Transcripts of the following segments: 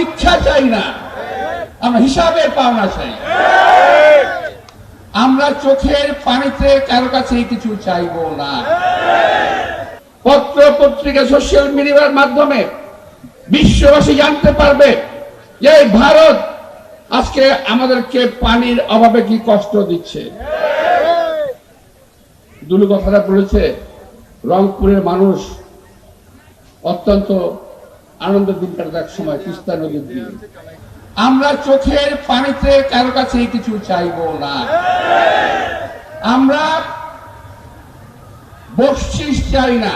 ভিক্ষা চাই না। আমরা হিসাবে পাওনা চাই। আমরা চোখের পানিতে কারও কাছে কিছু চাইব না। পত্র পত্রিকা সোশ্যাল মিডিয়ার মাধ্যমে বিশ্ববাসী জানতে পারবে যে ভারত আজকে আমাদেরকে পানির অভাবে কি কষ্ট দিচ্ছে। দুলু কথাটা বলেছে, রংপুরের মানুষ অত্যন্ত আনন্দের দিন এক সময় তিস্তা নদীর দিয়ে। আমরা চোখের পানিতে কারও কাছে কিছু চাইব না। আমরা বকশিস চাই না।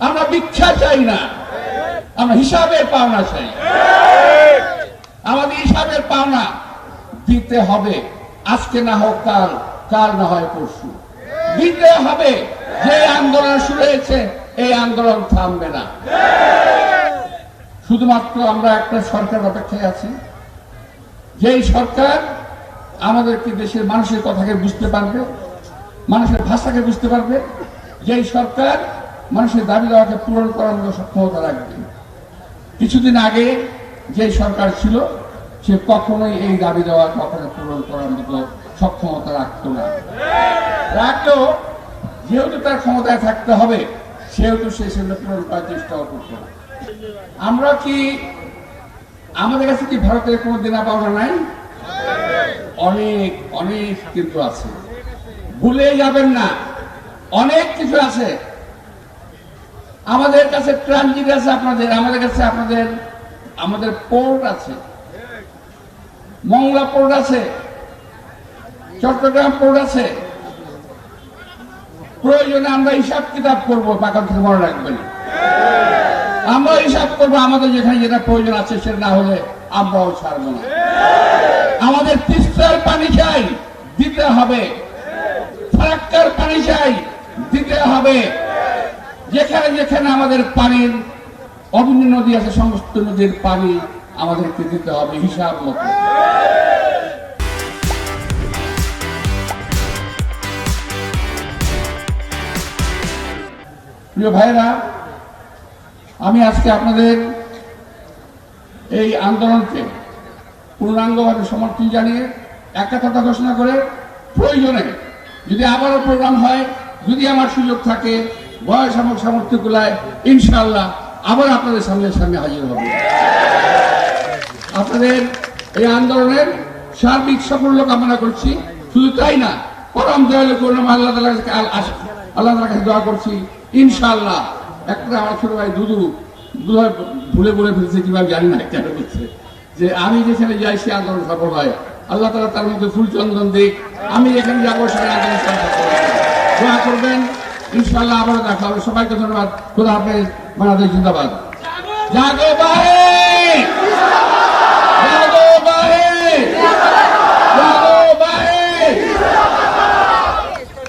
আমরা ভিক্ষা চাই না। আমরা হিসাবের পাওনা চাই। আমাদের হিসাবের পাওনা দিতে হবে। আজকে না হোক কাল কাল না হয় পরশু। দিতে হবে। যে আন্দোলন শুরু হয়েছে, এই আন্দোলন থামবে না। শুধুমাত্র আমরা একটা সরকার অপেক্ষায় আছি। যেই সরকার আমাদেরকে দেশের মানুষের কথাকে বুঝতে পারবে, মানুষের ভাষাকে বুঝতে পারবে, যেই সরকার মানুষের দাবি দেওয়াকে পূরণ করার মতো সক্ষমতা রাখবে। কিছুদিন আগে যে সরকার ছিল, সে কখনোই এই দাবি দেওয়া কখনো পূরণ করার মতো সক্ষমতা রাখতো না। রাখলেও যেহেতু তার ক্ষমতায় থাকতে হবে, সেহেতু সে সেগুলো পূরণ করার চেষ্টাও করতো না। আমরা কি আমাদের কাছে কি ভারতের কোনো দেনা পাওনা নাই? অনেক অনেক কিন্তু আছে। ভুলে যাবেন না। অনেক কিছু আছে। আমাদের কাছে ট্রানজিট আছে আপনাদের, আমাদের কাছে আপনাদের, আমাদের পোর্ট আছে। মংলা পোর্ট আছে। চট্টগ্রাম পোর্ট আছে। প্রয়োজনে আমরা হিসাব কিতাব করব বাকাল থেকে মনে রাখবেন। আমরা হিসাব করব আমাদের যেখানে যেটা প্রয়োজন আছে সেটা না হলে আমরাও ছাড়বো না। আমাদের তিস্তার পানি চাই, দিতে হবে। ফারাক্কার পানি চাই, দিতে হবে। যেখানে যেখানে আমাদের পানির অভিন্ন নদী আছে, সমস্ত নদীর পানি আমাদেরকে দিতে হবে হিসাব মতো। প্রিয় ভাইরা আমি আজকে আপনাদের এই আন্দোলনকে পূর্ণাঙ্গভাবে সমর্থন জানিয়ে কথা ঘোষণা করে, প্রয়োজনে যদি আবারও প্রোগ্রাম হয়, যদি আমার সুযোগ থাকে, বয়স আমার সামর্থ্য গুলায় ইনশাল্লাহ আবার আপনাদের সামনে সামনে হাজির হবে। আপনাদের এই আন্দোলনের সার্বিক সাফল্য কামনা করছি। শুধু তাই না, পরম দয়ালু করুন আল্লাহ আল্লাহ কাছে দোয়া করছি, ইনশাআল্লাহ। একটা আমার ছোট ভাই দুদু দুধ ভুলে বলে ফেলছে কীভাবে জানি না কেন করছে। যে আমি যেখানে যাই, সে আন্দোলন সফল হয়। আল্লাহ তালা তার মধ্যে ফুল চন্দন দিক। আমি যেখানে যাব, সেখানে আন্দোলন দোয়া করবেন। ইনশাল্লাহ আবারও দেখা হবে। সবাইকে ধন্যবাদ। খোদা হাফেজ। বাংলাদেশ জিন্দাবাদ। জাগো